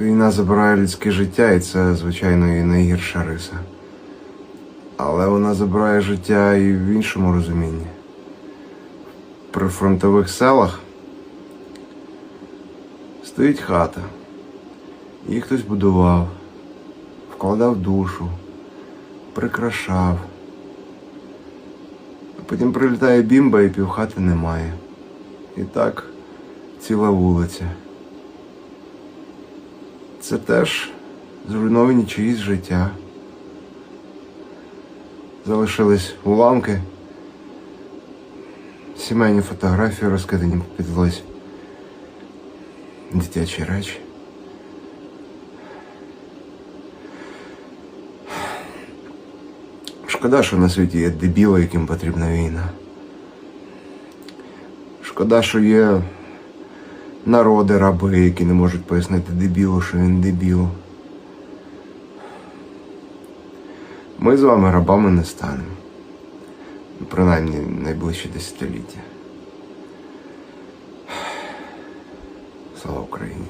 Війна забирає людське життя, і це, звичайно, і найгірша риса. Але вона забирає життя і в іншому розумінні. При фронтових селах стоїть хата. Її хтось будував, вкладав душу, прикрашав. Потім прилітає бімба і півхати немає. І так ціла вулиця. Це теж зруйновані чиїсь життя. Залишились уламки, сімейні фотографії розкидані по підлозі, дитячі речі. Шкода, що на світі є дебіли, яким потрібна війна. Шкода, що є народи, раби, які не можуть пояснити дебілу, що він дебіл. Ми з вами рабами не станемо. Ну, Принаймні найближчі десятиліття. Слава Україні!